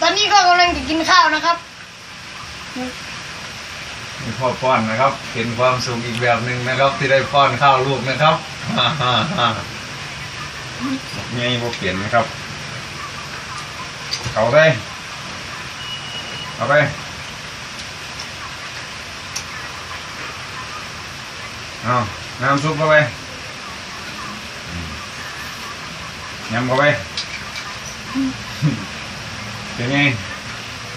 ตอนนี้ก็กำลังจะกินข้าวนะครับ มีพ่อป้อนนะครับเห็นความสุขอีกแบบหนึ่งนะครับ ที่ได้ป้อนข้าวลูกนะครับฮ่าฮ่าฮ่าไงพวกเปลี่ยนนะครับ เอาไปเอาไปเอาน้ำซุปเข้าไปยำเข้าไป เป็นไง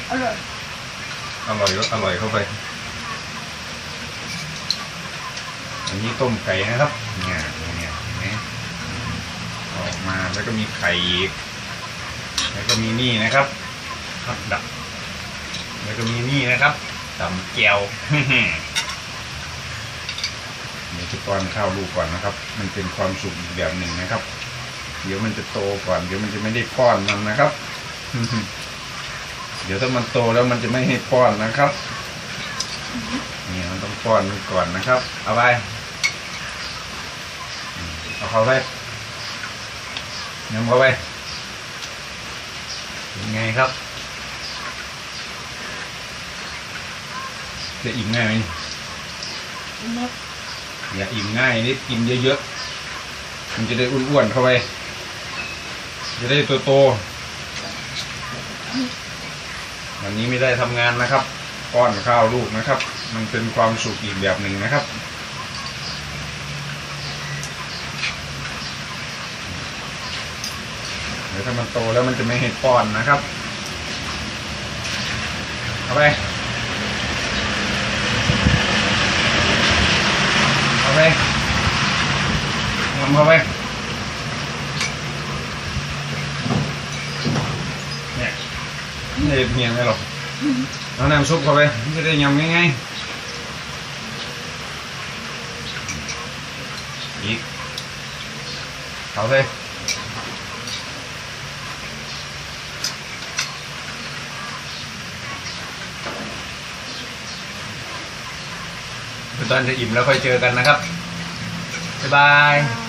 อร่อยอร่อยก็อร่อยเข้าไป อันนี้ต้มไก่นะครับเนี่ยเนี่ยเนไหมออกมาแล้วก็มีไข่อีกแล้วก็มีนี่นะครับผักดักแล้วก็มีนี่นะครับตำแก้วเดี๋ยวจะป้อนข้าวลูกก่อนนะครับ มันเป็นความสุขอีกแบบหนึ่งนะครับ เดี๋ยวมันจะโตก่อน เดี๋ยวมันจะไม่ได้ป้อนมันนะครับ เดี๋ยวถ้ามันโตแล้วมันจะไม่ให้ป้อนนะครับนี่มันต้องป้อนมันก่อนนะครับ เอาไปเอาเข้าไปยำเข้าไปเป็นไงครับ จะอิ่มง่ายไหมอย่าอิ่มง่ายนิดกินเยอะๆมันจะได้อ้วนๆเข้าไป จะได้โตๆ วันนี้ไม่ได้ทำงานนะครับป้อนข้าวลูกนะครับ มันเป็นความสุขอีกแบบหนึ่งนะครับเดี๋ยวถ้ามันโตแล้วมันจะไม่ให้ป้อนนะครับเอาไปเอาไปทำเข้าไปเนี่ย ได้เพียงไงหรอกเอาน้ำซุปเข้าไปมันจะได้ยำง่ายๆอีกเอาเลยตอนจะอิ่มแล้วค่อยเจอกันนะครับ บ๊ายบาย